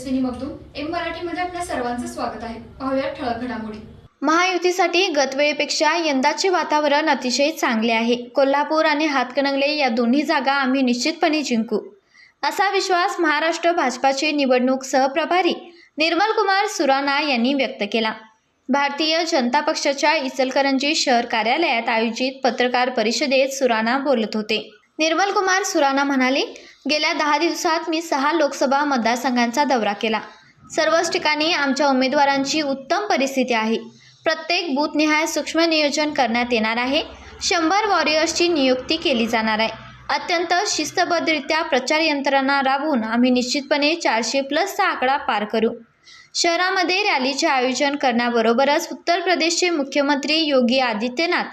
Tejaswini Magdum M मराठीमध्ये आपल्या सर्वांचं स्वागत आहे. पाहूया ठळक घडामोडी. महायुतीसाठी गतवेळेपेक्षा यंदाचे वातावरण अतिशय चांगले आहे. कोल्हापूर आणि हातकणंगले या दोन्ही जागा आम्ही निश्चितपणे जिंकू. असा विश्वास महाराष्ट्र भाजपाचे निवडणूक सहप्रभारी निर्मल कुमार सुराणा यांनी व्यक्त केला. भारतीय जनता पक्षाच्या इचलकरंजी शहर कार्यालयात आयोजित पत्रकार परिषदेत सुराणा बोलत होते. निर्मल कुमार सुराणा म्हणाले गेल्या दहा दिवसात मी सहा लोकसभा मतदारसंघांचा दौरा केला. सर्वच ठिकाणी आमच्या उमेदवारांची उत्तम परिस्थिती आहे. प्रत्येक बूथनिहाय सूक्ष्म नियोजन करण्यात येणार आहे. शंभर वॉरियर्सची नियुक्ती केली जाणार आहे. अत्यंत शिस्तबद्धरित्या प्रचार यंत्रणा राबवून आम्ही निश्चितपणे चारशे प्लसचा आकडा पार करू. शहरामध्ये रॅलीचे आयोजन करण्याबरोबरच उत्तर प्रदेशचे मुख्यमंत्री योगी आदित्यनाथ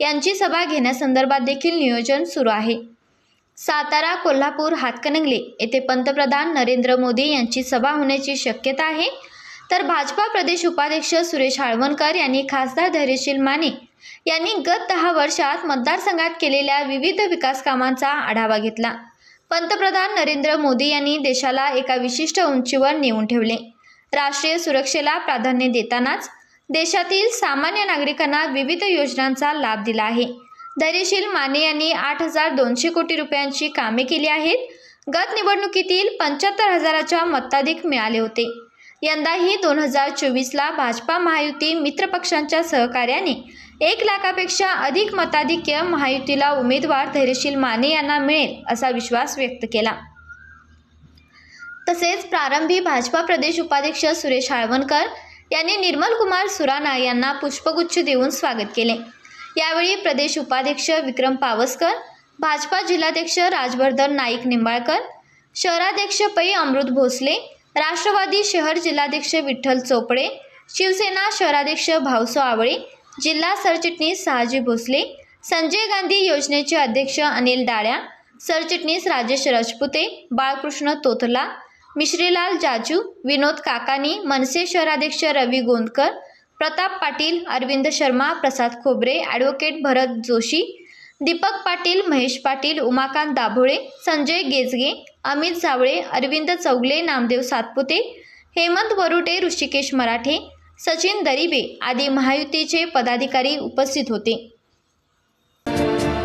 यांची सभा घेण्यासंदर्भात देखील नियोजन सुरू आहे. सातारा कोल्हापूर हातकणंगले येथे पंतप्रधान नरेंद्र मोदी यांची सभा होण्याची शक्यता आहे. तर भाजपा प्रदेश उपाध्यक्ष सुरेश हाळवणकर यांनी खासदार धैर्यशील माने यांनी गत दहा वर्षात मतदारसंघात केलेल्या विविध विकास कामांचा आढावा घेतला. पंतप्रधान नरेंद्र मोदी यांनी देशाला एका विशिष्ट उंचीवर नेऊन ठेवले. राष्ट्रीय सुरक्षेला प्राधान्य देतानाच देशातील सामान्य नागरिकांना विविध योजनांचा लाभ दिला आहे. धैर्यशील माने यांनी आठ हजार दोनशे कोटी रुपयांची कामे केली आहेत. गत निवडणुकीतील पंच्याहत्तर हजाराच्या मताधिक मिळाले होते. यंदाही दोन हजार चोवीसला भाजपा महायुती मित्रपक्षांच्या सहकार्याने एक लाखापेक्षा अधिक मताधिक्य महायुतीला उमेदवार धैर्यशील माने यांना मिळेल असा विश्वास व्यक्त केला. तसेच प्रारंभी भाजपा प्रदेश उपाध्यक्ष सुरेश हाळवणकर यांनी निर्मल कुमार यांना पुष्पगुच्छ देऊन स्वागत केले. यावेळी प्रदेश उपाध्यक्ष विक्रम पावसकर भाजपा जिल्हाध्यक्ष राजवर्धन नाईक निंबाळकर शहराध्यक्ष पै अमृत भोसले राष्ट्रवादी शहर जिल्हाध्यक्ष विठ्ठल चोपडे शिवसेना शहराध्यक्ष भाऊसो आवळे जिल्हा सरचिटणीस सहाजी भोसले संजय गांधी योजनेचे अध्यक्ष अनिल डाळ्या सरचिटणीस राजेश राजपुते बाळकृष्ण तोतला मिश्रीलाल जाजू विनोद काकानी मनसे शहराध्यक्ष रवी गोंदकर प्रताप पाटील अरविंद शर्मा प्रसाद खोबरे ॲडव्होकेट भरत जोशी दीपक पाटील महेश पाटील उमाकांत दाभोळे संजय गेजगे अमित जावळे अरविंद चौगले नामदेव सातपुते हेमंत वरुटे ऋषिकेश मराठे सचिन दरिबे आदी महायुतीचे पदाधिकारी उपस्थित होते.